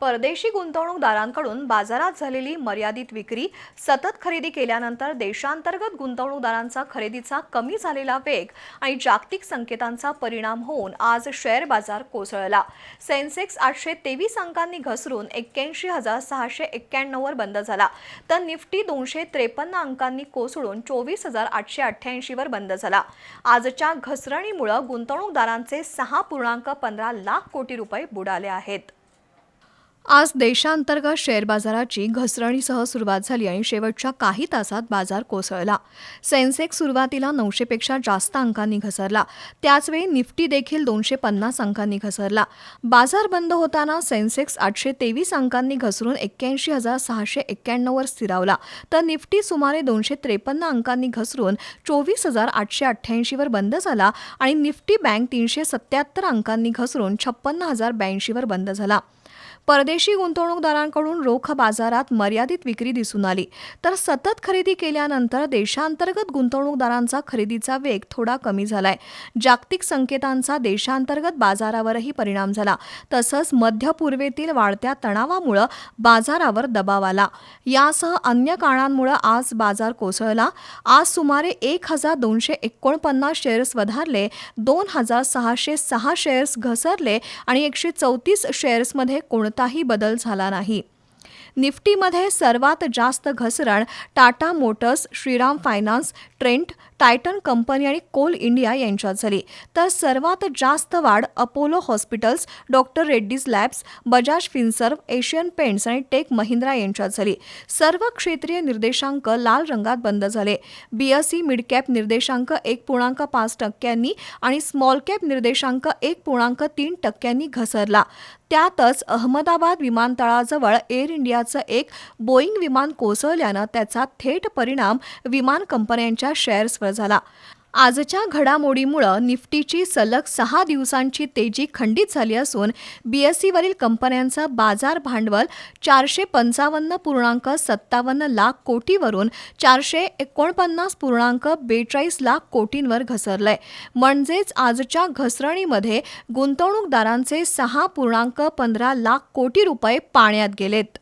परदेशी गुंतवणूकदारांकडून बाजारात झालेली मर्यादित विक्री सतत खरेदी केल्यानंतर देशांतर्गत गुंतवणूकदारांचा खरेदीचा कमी झालेला वेग आणि जागतिक संकेतांचा परिणाम होऊन आज शेअर बाजार कोसळला. सेन्सेक्स आठशे तेवीस अंकांनी घसरून एक्क्याऐंशी हजार सहाशे एक्क्याण्णववर बंद झाला. तर निफ्टी दोनशे त्रेपन्न अंकांनी कोसळून चोवीस हजार आठशे अठ्ठ्याऐंशीवर बंद झाला. आजच्या घसरणीमुळे गुंतवणूकदारांचे सहा पूर्णांक पंधरा लाख कोटी रुपये बुडाले आहेत. आज देशांतर्गत शेअर बाजाराची घसरणीसह सुरुवात झाली आणि शेवटच्या काही तासात बाजार कोसळला. सेन्सेक्स सुरुवातीला नऊशेपेक्षा जास्त अंकांनी घसरला. त्याचवेळी निफ्टी देखील दोनशे पन्नास अंकांनी घसरला. बाजार बंद होताना सेन्सेक्स आठशे तेवीस अंकांनी घसरून एक्क्याऐंशी हजार सहाशे एक्क्याण्णववर स्थिरावला. तर निफ्टी सुमारे दोनशे त्रेपन्न अंकांनी घसरून चोवीस हजार आठशे अठ्ठ्याऐंशीवर बंद झाला आणि निफ्टी बँक तीनशे सत्याहत्तर अंकांनी घसरून छप्पन्न हजार ब्याऐंशीवर बंद झाला. परदेशी गुंतवणूकदारांकडून रोख बाजारात मर्यादित विक्री दिसून आली. तर सतत खरेदी केल्यानंतर देशांतर्गत गुंतवणूकदारांचा खरेदीचा वेग थोडा कमी झालाय. जागतिक संकेतांचा देशांतर्गत बाजारावरही परिणाम झाला. तसंच मध्य पूर्वेतील वाढत्या तणावामुळं बाजारावर दबाव आला. यासह अन्य कारणांमुळे आज बाजार कोसळला. आज सुमारे एक हजार दोनशे एकोणपन्नास शेअर्स वधारले दोन हजार सहाशे सहा शेअर्स घसरले आणि एकशे चौतीस शेअर्समध्ये कोणताही बदल झाला नाही. निफ्टीमध्ये सर्वात जास्त घसरण Tata Motors Shriram Finance Trent Titan Company आणि कोल इंडिया यांच्यात झाली. तर सर्वात जास्त वाढ Apollo Hospitals doctor Reddy's Labs Bajaj Finserv Asian Paints आणि टेक महिंद्रा यांच्यात झाली. सर्व क्षेत्रीय निर्देशांक लाल रंगात बंद झाले. बीएसई मिडकॅप निर्देशांक एक पूर्णांक पाच टक्क्यांनी आणि स्मॉल कॅप निर्देशांक एक पूर्णांक तीन टक्क्यांनी घसरला. त्यातच अहमदाबाद विमानतळाजवळ एअर इंडियाचं एक बोईंग विमान कोसळल्यानं त्याचा थेट परिणाम विमान कंपन्यांच्या शेअर्सवर झाला. आजच्या घडामोडीमुळं निफ्टीची सलग सहा दिवसांची तेजी खंडित झाली असून बीएससीवरील कंपन्यांचं बाजार भांडवल चारशे पंचावन्न पूर्णांक सत्तावन्न लाख कोटीवरून चारशे एकोणपन्नास पूर्णांक बेचाळीस लाख कोटींवर घसरलंय. म्हणजेच आजच्या घसरणीमध्ये गुंतवणूकदारांचे सहा पूर्णांक पंधरा लाख कोटी रुपये पाण्यात गेलेत.